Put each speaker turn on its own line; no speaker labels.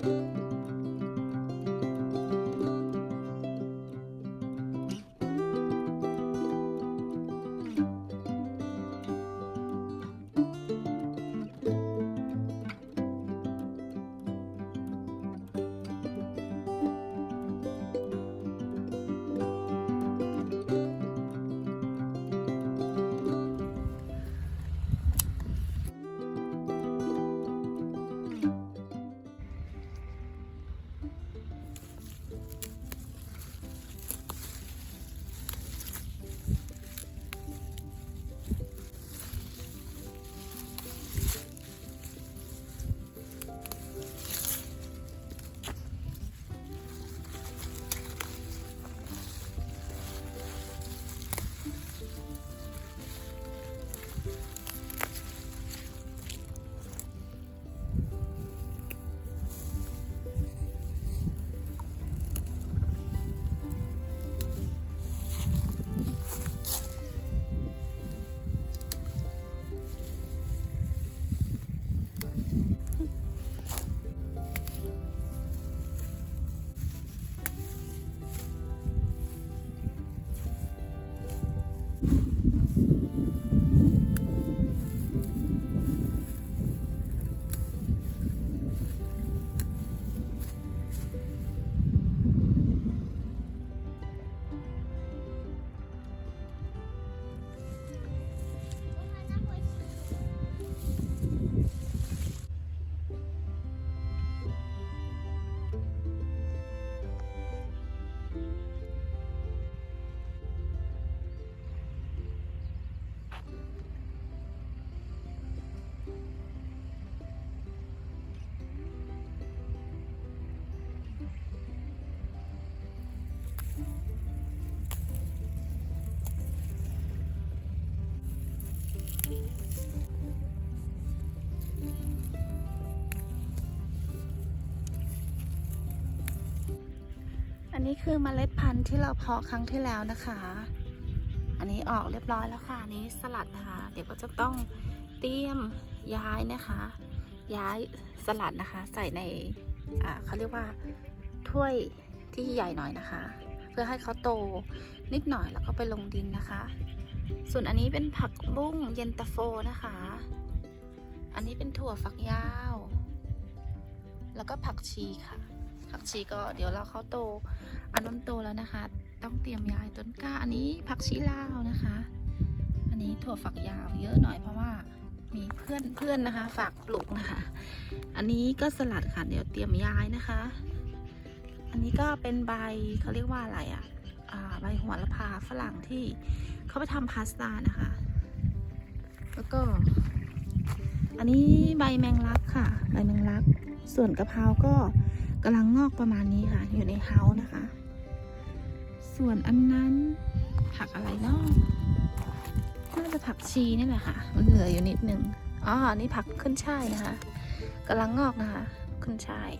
Thank you. อันนี้คือเมล็ดพันธุ์ที่เราเพาะครั้งที่แล้วนะคะ อันนี้ออกเรียบร้อยแล้วค่ะ อันนี้สลัดนะคะ เดี๋ยวก็จะต้องเตรียมย้ายนะคะ ย้ายสลัดนะคะ ใส่ในอ่าเขาเรียกว่าถ้วยที่ใหญ่หน่อยนะคะ เพื่อให้เขาโตนิดหน่อยแล้วก็ไปลงดินนะคะ ส่วนอันนี้เป็นผักบุ้งเย็นตาโฟนะคะ อันนี้เป็นถั่วฝักยาว แล้วก็ผักชีค่ะ ผักชีก็เดี๋ยวเราเขาโตอันนั้นโตแล้วนะคะ ต้องเตรียมย้ายต้นกล้าอันนี้ผักชีลาวนะคะ อันนี้ถั่วฝักยาวเยอะหน่อยเพราะว่ามีเพื่อนเพื่อนนะคะ ฝากปลูกนะคะ อันนี้ก็สลัดค่ะเดี๋ยวเตรียมย้ายนะคะ อันนี้ก็เป็นใบเขาเรียกว่าอะไรอะ่ะใบหัวละพาฝรั่งที่เขาไปทำพาสต้านะคะ แล้วก็ อันนี้ใบแมงลักค่ะ ใบแมงลัก ส่วนกะเพราก็ กำลังงอกประมาณนี้ค่ะ อยู่ในเฮาส์นะคะ ส่วนอันนั้นผักอะไรเนาะน่าจะผักชีนี่แหละค่ะ มันเหลืออยู่นิดนึงอ๋อนี่ผักขึ้นช่ายนะคะกำลังงอกนะคะ ขึ้นช่าย